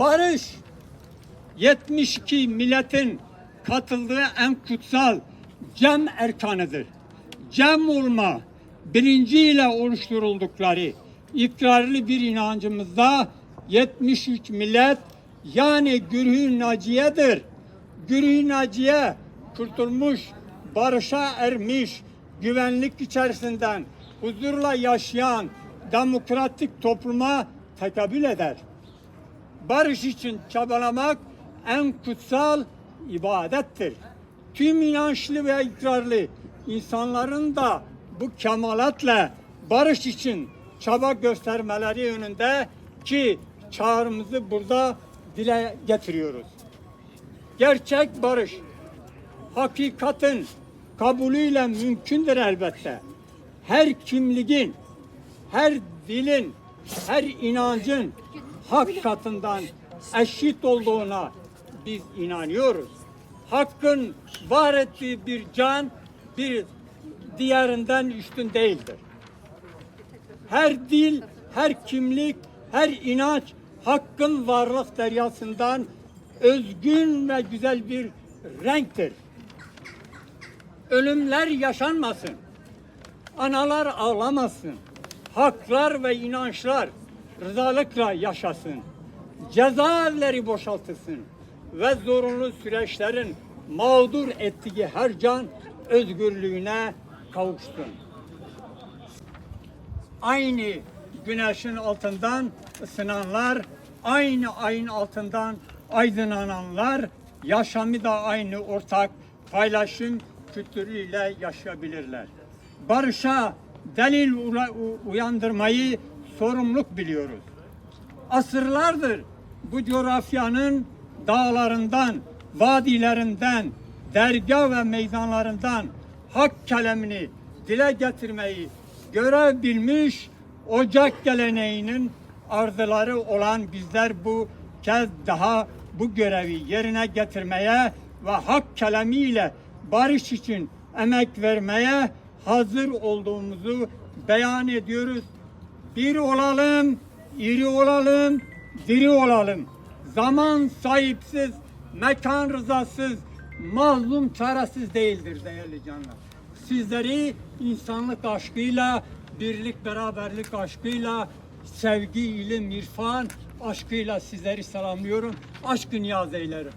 Barış 72 milletin katıldığı en kutsal cem erkanıdır. Cem olma bilinciyle oluşturuldukları ikrarlı bir inancımızda 73 millet yani Gürhü Naciye'dir. Gürhü Naciye kurtulmuş, barışa ermiş, güvenlik içerisinden huzurla yaşayan demokratik topluma tekabül eder barış için çabalamak en kutsal ibadettir. Tüm inançlı ve ikrarlı insanların da bu kemalatla barış için çaba göstermeleri yönünde ki çağrımızı burada dile getiriyoruz. Gerçek barış hakikatin kabulüyle mümkündür elbette. Her kimliğin, her dilin, her inancın hak katından eşit olduğuna biz inanıyoruz. Hakkın var ettiği bir can bir diğerinden üstün değildir. Her dil, her kimlik, her inanç hakkın varlık deryasından özgün ve güzel bir renktir. Ölümler yaşanmasın. Analar ağlamasın. Haklar ve inançlar rızalıkla yaşasın. Cezaevleri boşaltılsın ve zorunlu süreçlerin mağdur ettiği her can özgürlüğüne kavuşsun. Aynı güneşin altından ısınanlar, aynı ayın altından aydınlananlar, yaşamı da aynı ortak paylaşım kültürüyle yaşayabilirler. Barışa delil uyandırmayı sorumluluk biliyoruz. Asırlardır bu coğrafyanın dağlarından, vadilerinden, dergah ve meydanlarından hak kelamını dile getirmeyi görev ocak geleneğinin ardıları olan bizler bu kez daha bu görevi yerine getirmeye ve hak kelamiyle barış için emek vermeye hazır olduğumuzu beyan ediyoruz. Bir olalım, iri olalım, diri olalım. Zaman sahipsiz, mekan rızasız, mazlum çaresiz değildir değerli canlar. Sizleri insanlık aşkıyla, birlik beraberlik aşkıyla, sevgi, ilim, irfan aşkıyla sizleri selamlıyorum. Aşkı niyaz eylerim.